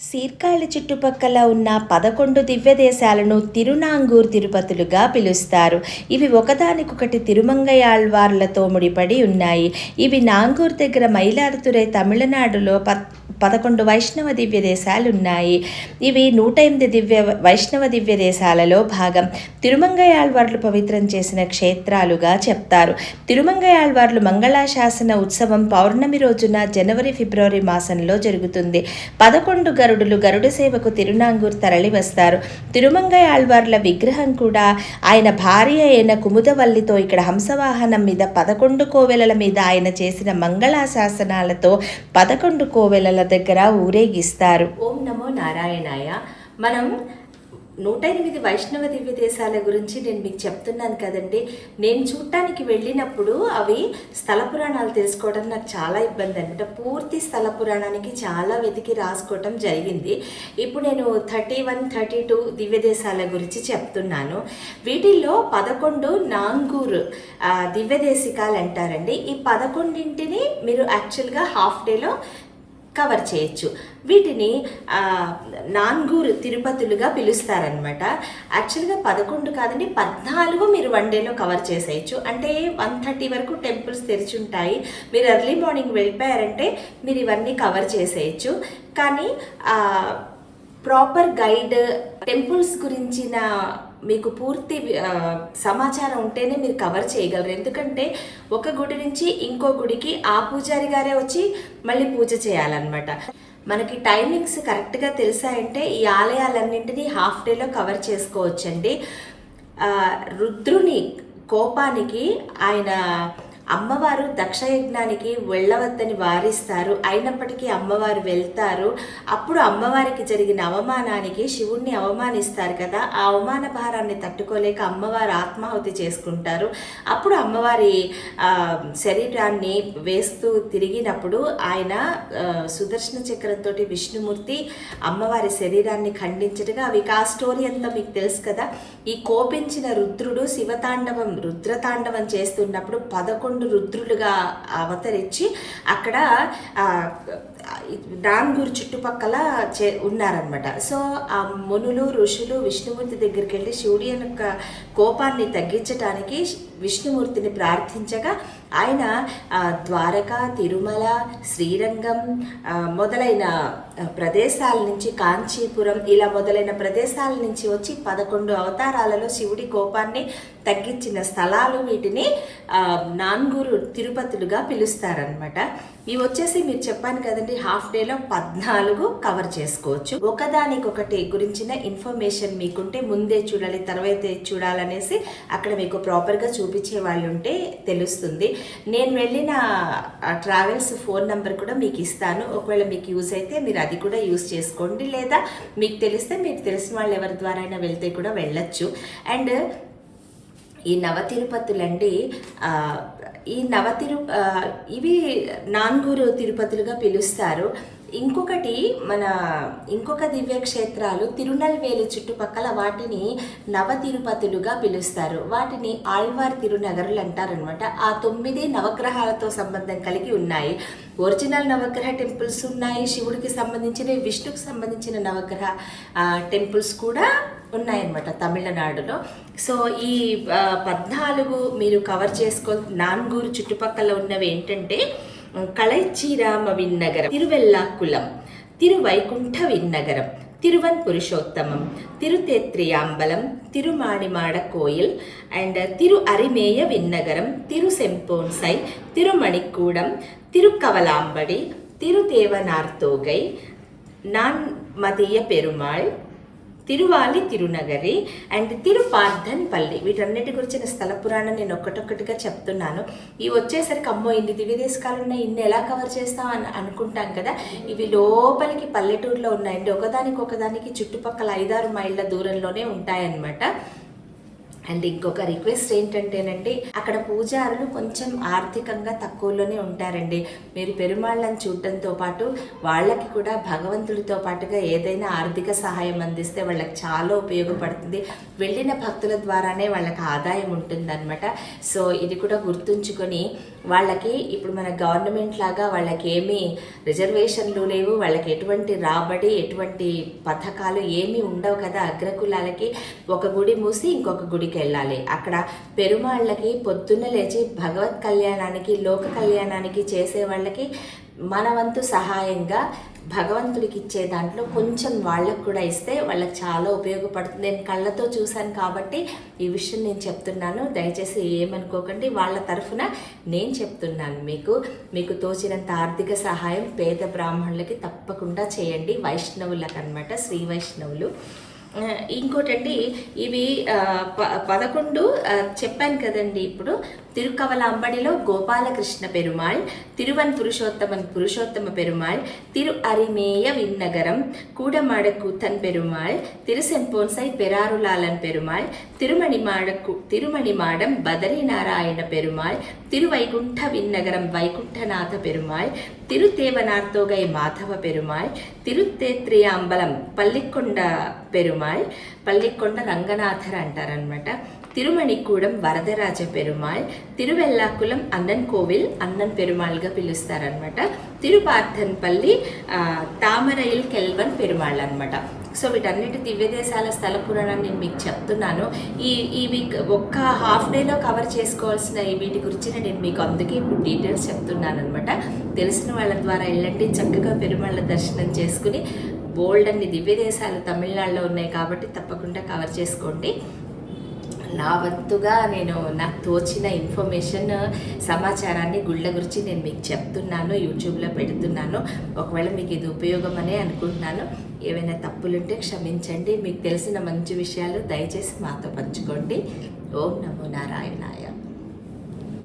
సీర్కాళ్ళ చుట్టుపక్కల ఉన్న పదకొండు దివ్య దేశాలను తిరునాంగూర్ తిరుపతులుగా పిలుస్తారు. ఇవి ఒకదానికొకటి తిరుమంగయాళ్వార్లతో ముడిపడి ఉన్నాయి. ఇవి నాంగూర్ దగ్గర మైలారుతురై తమిళనాడులో ప పదకొండు వైష్ణవ దివ్య దేశాలు ఉన్నాయి ఇవి నూట ఎనిమిది దివ్య వైష్ణవ దివ్య దేశాలలో భాగం. తిరుమంగయాళ్వార్లు పవిత్రం చేసిన క్షేత్రాలుగా చెప్తారు. తిరుమంగయాళ్వార్లు మంగళాశాసన ఉత్సవం పౌర్ణమి రోజున జనవరి ఫిబ్రవరి మాసంలో జరుగుతుంది. పదకొండు గరుడులు గరుడ సేవకు తిరునాంగూర్ తరలి వస్తారు తిరుమంగయాళ్వార్ల విగ్రహం కూడా ఆయన భార్య అయిన కుముదవల్లితో ఇక్కడ హంసవాహనం మీద పదకొండు కోవెలల మీద ఆయన చేసిన మంగళాశాసనాలతో పదకొండు కోవెలల దగ్గర ఊరేగిస్తారు. ఓం నమో నారాయణాయ. మనం నూట ఎనిమిది వైష్ణవ దివ్య దేశాల గురించి నేను మీకు చెప్తున్నాను కదండి. నేను చూడటానికి వెళ్ళినప్పుడు అవి స్థల పురాణాలు తెలుసుకోవడం నాకు చాలా ఇబ్బంది అనమాట పూర్తి స్థల పురాణానికి చాలా వెతికి రాసుకోవటం జరిగింది. ఇప్పుడు నేను థర్టీ వన్ థర్టీ టూ దివ్య దేశాల గురించి చెప్తున్నాను. వీటిల్లో పదకొండు నాంగూర్ దివ్య దేశికాలు అంటారండి. ఈ పదకొండింటిని మీరు యాక్చువల్గా హాఫ్ డేలో కవర్ చేయొచ్చు. వీటిని నాన్గూరు తిరుపతులుగా పిలుస్తారనమాట యాక్చువల్గా పదకొండు కాదండి పద్నాలుగు మీరు వన్ డేలో కవర్ చేసేయచ్చు. అంటే వన్ థర్టీ వరకు టెంపుల్స్ తెరిచి ఉంటాయి మీరు ఎర్లీ మార్నింగ్ వెళ్ళిపోయారంటే మీరు ఇవన్నీ కవర్ చేసేయచ్చు. కానీ ప్రాపర్ గైడ్ టెంపుల్స్ గురించిన మీకు పూర్తి సమాచారం ఉంటేనే మీరు కవర్ చేయగలరు. ఎందుకంటే ఒక గుడి నుంచి ఇంకో గుడికి ఆ పూజారి గారే వచ్చి మళ్ళీ పూజ చేయాలన్నమాట. మనకి టైమింగ్స్ కరెక్ట్గా తెలిసాయంటే ఈ ఆలయాలన్నింటినీ హాఫ్ డేలో కవర్ చేసుకోవచ్చండి. రుద్రుని కోపానికి ఆయన అమ్మవారు దక్షయజ్ఞానికి వెళ్ళవద్దని వారిస్తారు. అయినప్పటికీ అమ్మవారు వెళ్తారు. అప్పుడు అమ్మవారికి జరిగిన అవమానానికి శివుణ్ణి అవమానిస్తారు కదా. ఆ అవమాన భారాన్ని తట్టుకోలేక అమ్మవారు ఆత్మాహుతి చేసుకుంటారు. అప్పుడు అమ్మవారి శరీరాన్ని వేస్తూ తిరిగినప్పుడు ఆయన సుదర్శన చక్రంతో విష్ణుమూర్తి అమ్మవారి శరీరాన్ని ఖండించటగా అవి ఆ స్టోరీ అంతా మీకు తెలుసు కదా. ఈ కోపించిన రుద్రుడు శివతాండవం రుద్రతాండవం చేస్తున్నప్పుడు పదకొండు రుద్రులుగా అవతరించి అక్కడ ఆ, నాన్గూరు చుట్టుపక్కల చే ఉన్నారనమాట సో ఆ మునులు ఋషులు విష్ణుమూర్తి దగ్గరికి వెళ్ళి శివుడి యొక్క కోపాన్ని తగ్గించటానికి విష్ణుమూర్తిని ప్రార్థించగా ఆయన ద్వారక తిరుమల శ్రీరంగం మొదలైన ప్రదేశాల నుంచి కాంచీపురం ఇలా మొదలైన ప్రదేశాల నుంచి వచ్చి పదకొండు అవతారాలలో శివుడి కోపాన్ని తగ్గించిన స్థలాలు వీటిని ఆ, నాన్గూరు తిరుపతులుగా పిలుస్తారనమాట ఇవి వచ్చేసి మీరు చెప్పాను కదండి హాఫ్ డేలో పద్నాలుగు కవర్ చేసుకోవచ్చు. ఒకదానికొకటి గురించిన ఇన్ఫర్మేషన్ మీకుంటే ముందే చూడాలి తర్వాత చూడాలని అనేసి అక్కడ మీకు ప్రాపర్గా చూపించే వాళ్ళు ఉంటే తెలుస్తుంది. నేను వెళ్ళిన ట్రావెల్స్ ఫోన్ నెంబర్ కూడా మీకు ఇస్తాను. ఒకవేళ మీకు యూజ్ అయితే మీరు అది కూడా యూజ్ చేసుకోండి. లేదా మీకు తెలిస్తే మీకు తెలిసిన వాళ్ళు ఎవరి ద్వారా అయినా వెళ్తే కూడా వెళ్ళొచ్చు. అండ్ ఈ నవ తిరుపతులండి ఈ నవ తిరు ఇవి నాన్గూరు తిరుపతులుగా పిలుస్తారు. ఇంకొకటి మన ఇంకొక దివ్య క్షేత్రాలు తిరునల్వేలి చుట్టుపక్కల వాటిని నవ తిరుపతులుగా పిలుస్తారు. వాటిని ఆళ్వార్ తిరునగరులు అంటారనమాట ఆ తొమ్మిది నవగ్రహాలతో సంబంధం కలిగి ఉన్నాయి. ఒరిజినల్ నవగ్రహ టెంపుల్స్ ఉన్నాయి. శివుడికి సంబంధించిన విష్ణుకి సంబంధించిన నవగ్రహ టెంపుల్స్ కూడా ఉన్నాయన్నమాట తమిళనాడులో. సో ఈ పద్నాలుగు మీరు కవర్ చేసుకో నాన్గూరు చుట్టుపక్కల ఉన్నవి ఏంటంటే கலைச்சீராம விண்ணகரம் திருவெல்லாக்குளம் திருவைகுண்ட விண்ணகரம் திருவன் புருஷோத்தமம் திருத்தேத்ரியாம்பலம் திருமாணிமாட கோயில் அண்ட் திரு அரிமேய விண்ணகரம் திரு செம்போன்சை திருமணிக்கூடம் திருக்கவலாம்படி திருதேவனார்தோகை நான் மதிய பெருமாள் తిరువాలి తిరునగరి అండ్ తిరుపార్థన్ పల్లి వీటన్నిటి గురించిన స్థల పురాణం నేను ఒక్కటొక్కటిగా చెప్తున్నాను. ఇవి వచ్చేసరికి అమ్మో ఇన్ని దివ్య దేశకాలు ఉన్నాయి ఇన్ని ఎలా కవర్ చేస్తాం అని అనుకుంటాం కదా? ఇవి లోపలికి పల్లెటూరులో ఉన్నాయండి. ఒకదానికి ఒకదానికి చుట్టుపక్కల ఐదారు మైళ్ళ దూరంలోనే ఉంటాయన్నమాట. అండ్ ఇంకొక రిక్వెస్ట్ ఏంటంటేనండి అక్కడ పూజారులు కొంచెం ఆర్థికంగా తక్కువలోనే ఉంటారండి. మీరు పెరుమాళ్ళని చూడటంతో పాటు వాళ్ళకి కూడా భగవంతుడితో పాటుగా ఏదైనా ఆర్థిక సహాయం అందిస్తే వాళ్ళకి చాలా ఉపయోగపడుతుంది. వెళ్ళిన భక్తుల ద్వారానే వాళ్ళకి ఆదాయం ఉంటుందన్నమాట. సో ఇది కూడా గుర్తుంచుకొని వాళ్ళకి ఇప్పుడు మన గవర్నమెంట్ లాగా వాళ్ళకి ఏమీ రిజర్వేషన్లు లేవు వాళ్ళకి ఎటువంటి రాబడి ఎటువంటి పథకాలు ఏమీ ఉండవు కదా అగ్రకులాలకి. ఒక గుడి మూసి ఇంకొక గుడికి వెళ్ళాలి. అక్కడ పెరుమాళ్ళకి పొద్దున్న లేచి భగవత్ కళ్యాణానికి లోక కళ్యాణానికి చేసే వాళ్ళకి మన వంతు సహాయంగా భగవంతుడికి ఇచ్చే దాంట్లో కొంచెం వాళ్ళకు కూడా ఇస్తే వాళ్ళకి చాలా ఉపయోగపడుతుంది. నేను కళ్ళతో చూశాను కాబట్టి ఈ విషయం నేను చెప్తున్నాను. దయచేసి ఏమనుకోకండి. వాళ్ళ తరఫున నేను చెప్తున్నాను మీకు. మీకు తోచినంత ఆర్థిక సహాయం పేద బ్రాహ్మణులకి తప్పకుండా చేయండి. వైష్ణవులకు అనమాట శ్రీ వైష్ణవులు. ఇంకోటండి ఇవి ప పదకొండు చెప్పాను కదండి ఇప్పుడు. తిరుక్కవల అంబడిలో గోపాలకృష్ణ పెరుమాళ్ తిరువన్ పురుషోత్తమన్ పురుషోత్తమ పెరుమాళ్ తిరు అరిమేయ విన్నగరం కూడమాడ కూతన్ పెరుమాళ్ తిరుసెంపోన్సై పెరారులాలన్ పెరుమాళ్ తిరుమణిమాడకు తిరుమణిమాడం బదరీనారాయణ పెరుమాళ్ తిరువైకుంఠ విన్నగరం వైకుంఠనాథ పెరుమాళ్ తిరుతేవనార్తోగై మాధవ పెరుమాళ్ తిరుత్తేత్రియాంబలం పల్లికొండ పెరుమాళ్ పల్లికొండ రంగనాథర్ అంటారనమాట తిరుమణికూడం వరదరాజ పెరుమాళ్ తిరువెల్లాకులం అన్నన్ కోవిల్ అన్నన్ పెరుమాళ్గా పిలుస్తారనమాట తిరుపార్థన్పల్లి ఆ, తామరయిల్ కెల్వన్ పెరుమాళ్ అనమాట సో వీటన్నిటి దివ్య దేశాల స్థల పురాణాన్ని నేను మీకు చెప్తున్నాను. ఈ ఈ వీక్ ఒక్క హాఫ్ డేలో కవర్ చేసుకోవాల్సిన ఈ వీటి గురించి నేను మీకు అందుకే ఇప్పుడు డీటెయిల్స్ చెప్తున్నాను అనమాట తెలిసిన వాళ్ళ ద్వారా వెళ్ళండి చక్కగా పెరుమాళ్ళ దర్శనం చేసుకుని బోల్డ్ అన్ని దివ్య దేశాలు తమిళనాడులో ఉన్నాయి కాబట్టి తప్పకుండా కవర్ చేసుకోండి. నా వంతుగా నేను నాకు తోచిన ఇన్ఫర్మేషన్ సమాచారాన్ని గుళ్ళ గురించి నేను మీకు చెప్తున్నాను యూట్యూబ్లో పెడుతున్నాను. ఒకవేళ మీకు ఇది ఉపయోగమనే అనుకుంటున్నాను. ఏవైనా తప్పులుంటే క్షమించండి. మీకు తెలిసిన మంచి విషయాలు దయచేసి మాతో పంచుకోండి. ఓం నమో నారాయణాయ.